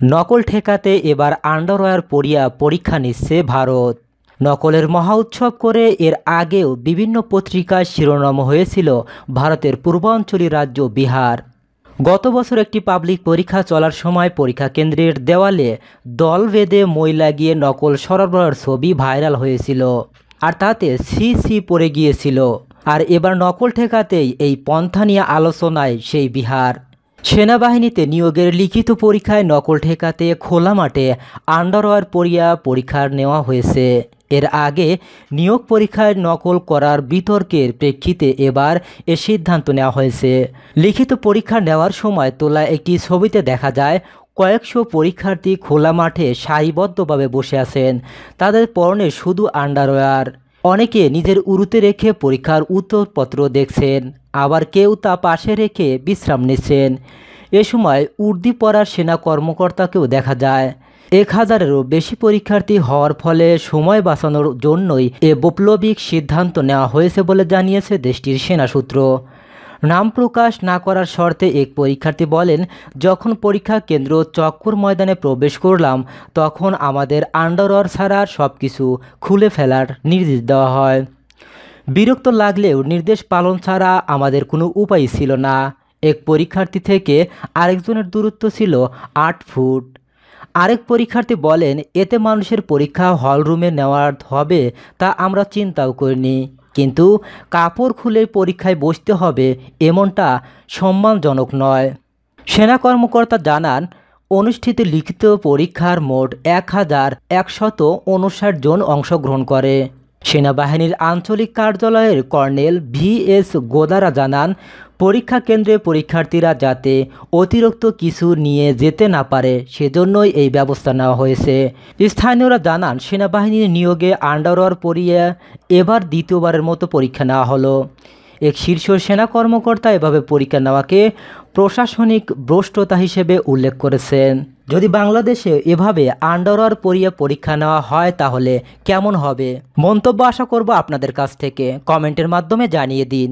নকল ঠেকাতে এবার আন্ডারওয়্যার পরিয়া পরীক্ষা নিচ্ছে ভারত। নকলের মহা উৎসব করে এর আগেও বিভিন্ন পত্রিকায় শিরোনাম হয়েছিল ভারতের পূর্বাঞ্চলী রাজ্য বিহার। গত বছর একটি পাবলিক পরীক্ষা চলার সময় পরীক্ষা কেন্দ্রের দেওয়ালে দল বেঁধে মই লাগিয়ে নকল সরবরাহের ছবি ভাইরাল হয়েছিল, আর তাতে সি সি পড়ে গিয়েছিল। আর এবার নকল ঠেকাতেই এই পন্থা নিয়ে আলোচনায় সেই বিহার। সেনাবাহিনীতে নিয়োগের লিখিত পরীক্ষায় নকল ঠেকাতে খোলা মাঠে আন্ডারওয়ার পরিয়া পরীক্ষা নেওয়া হয়েছে। এর আগে নিয়োগ পরীক্ষায় নকল করার বিতর্কের প্রেক্ষিতে এবার এ সিদ্ধান্ত নেওয়া হয়েছে। লিখিত পরীক্ষা নেওয়ার সময় তোলা একটি ছবিতে দেখা যায়, কয়েকশো পরীক্ষার্থী খোলা মাঠে সারিবদ্ধভাবে বসে আছেন। তাদের পরনে শুধু আন্ডারওয়্যার অনেকে নিজের উরুতে রেখে পরীক্ষার উত্তরপত্র দেখছেন। আবার কেউ তা পাশে রেখে বিশ্রাম নিচ্ছেন। এ সময় উর্দি পড়ার সেনা কর্মকর্তাকেও দেখা যায়। এক হাজারেরও বেশি পরীক্ষার্থী হওয়ার ফলে সময় বাঁচানোর জন্যই এ বৈপ্লবিক সিদ্ধান্ত নেওয়া হয়েছে বলে জানিয়েছে দেশটির সেনা সূত্র। নাম প্রকাশ না করার শর্তে এক পরীক্ষার্থী বলেন, যখন পরীক্ষা কেন্দ্র চক্কর ময়দানে প্রবেশ করলাম, তখন আমাদের আন্ডারওয়ার ছাড়া সব কিছু খুলে ফেলার নির্দেশ দেওয়া হয়। বিরক্ত লাগলেও নির্দেশ পালন ছাড়া আমাদের কোনো উপায় ছিল না। এক পরীক্ষার্থী থেকে আরেকজনের দূরত্ব ছিল আট ফুট। আরেক পরীক্ষার্থী বলেন, এতে মানুষের পরীক্ষা হলরুমে নেওয়ার হবে তা আমরা চিন্তাও করিনি। কিন্তু কাপড় খুলে পরীক্ষায় বসতে হবে এমনটা সম্মানজনক নয়। সেনা কর্মকর্তা জানান, অনুষ্ঠিত লিখিত পরীক্ষার মোট এক হাজার একশত উনষাট জন অংশগ্রহণ করে। সেনাবাহিনীর আঞ্চলিক কার্যালয়ের কর্নেল ভি এস গোদারা জানান, পরীক্ষা কেন্দ্রে পরীক্ষার্থীরা যাতে অতিরিক্ত কিছু নিয়ে যেতে না পারে, সেজন্যই এই ব্যবস্থা নেওয়া হয়েছে। স্থানীয়রা জানান, সেনাবাহিনীর নিয়োগে আন্ডারওয়ার পরিয়ে এবার দ্বিতীয়বারের মতো পরীক্ষা নেওয়া হলো। এক শীর্ষ সেনা কর্মকর্তা এভাবে পরীক্ষা নেওয়াকে প্রশাসনিক ভ্রষ্টতা হিসেবে উল্লেখ করেছেন। যদি বাংলাদেশে এভাবে আন্ডারওয়ার পরিয়ে পরীক্ষা নেওয়া হয় তাহলে কেমন হবে? মন্তব্য আশা করব আপনাদের কাছ থেকে। কমেন্টের মাধ্যমে জানিয়ে দিন।